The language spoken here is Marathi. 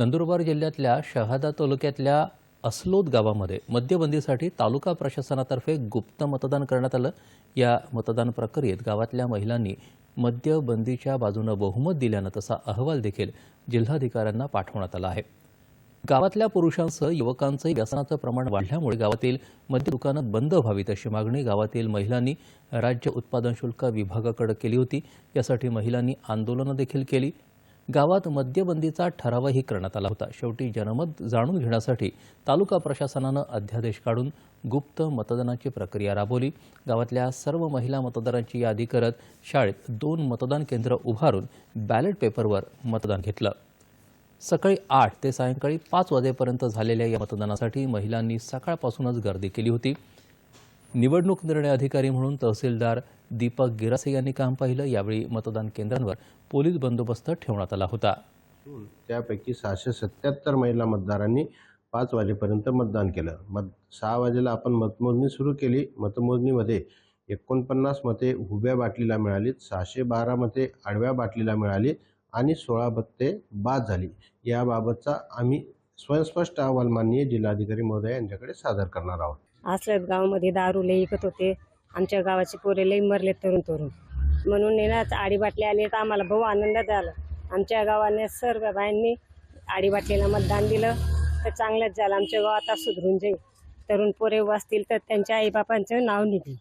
नंदुरबार जिल्ह्यातल्या शहादा तालुक्यातल्या असलोद गावामध्ये मद्यबंदीसाठी तालुका प्रशासनातर्फे गुप्त मतदान करण्यात आलं. या मतदान प्रक्रियेत गावातल्या महिलांनी मद्यबंदीच्या बाजूनं बहुमत दिल्यानं तसा अहवाल देखील जिल्हाधिकाऱ्यांना पाठवण्यात आला आहे. गावातल्या पुरुषांसह युवकांचंही व्यसनाचं प्रमाण वाढल्यामुळे गावातील मद्य दुकानं बंद व्हावीत अशी मागणी गावातील महिलांनी राज्य उत्पादन शुल्क विभागाकडे केली होती. यासाठी महिलांनी आंदोलनं देखील केली. गावात मद्यबंदीचा ठरावही करण्यात आला होता. शेवटी जनमत जाणून घेण्यासाठी तालुका प्रशासनानं अध्यादेश काढून गुप्त मतदानाची प्रक्रिया राबवली. गावातल्या सर्व महिला मतदारांची यादी करत शाळेत दोन मतदान केंद्र उभारून बॅलेट पेपरवर मतदान घेतलं. सकाळी आठ ते सायंकाळी पाच वाजेपर्यंत झालेल्या या मतदानासाठी महिलांनी सकाळपासूनच गर्दी केली होती. निवडणूक निर्णय अधिकारी म्हणून तहसीलदार दीपक गिरासे यांनी काम पाहिलं. यावेळी मतदान केंद्रांवर पोलीस बंदोबस्त ठेवण्यात आला होता. त्यापैकी सहाशे सत्याहत्तर महिला मतदारांनी पाच वाजेपर्यंत मतदान केलं. मत सहा वाजेला आपण मतमोजणी सुरू केली. मतमोजणीमध्ये एकोणपन्नास मते उभ्या बाटलीला मिळालीत सहाशे बारा मते आडव्या बाटलीला मिळाली आणि सोळा मते बाद झाली. याबाबतचा आम्ही स्वयंस्पष्ट अहवाल माननीय जिल्हाधिकारी महोदय यांच्याकडे सादर करणार आहोत. असल्यात गावामध्ये दारू लई विकत होते. आमच्या गावाचे पोरे लई मरले तरुण तरुण. म्हणून आहे ना आडी बाटली आली तर आम्हाला भाऊ आनंद झाला. आमच्या गावाने सर्व बायांनी आडी बाटलीला मतदान दिलं. तर चांगलंच झालं. आमच्या गाव आता सुधरून जाईल तरुण पोरे वाचतील तर त्यांच्या आईबापांचं नाव निघेल.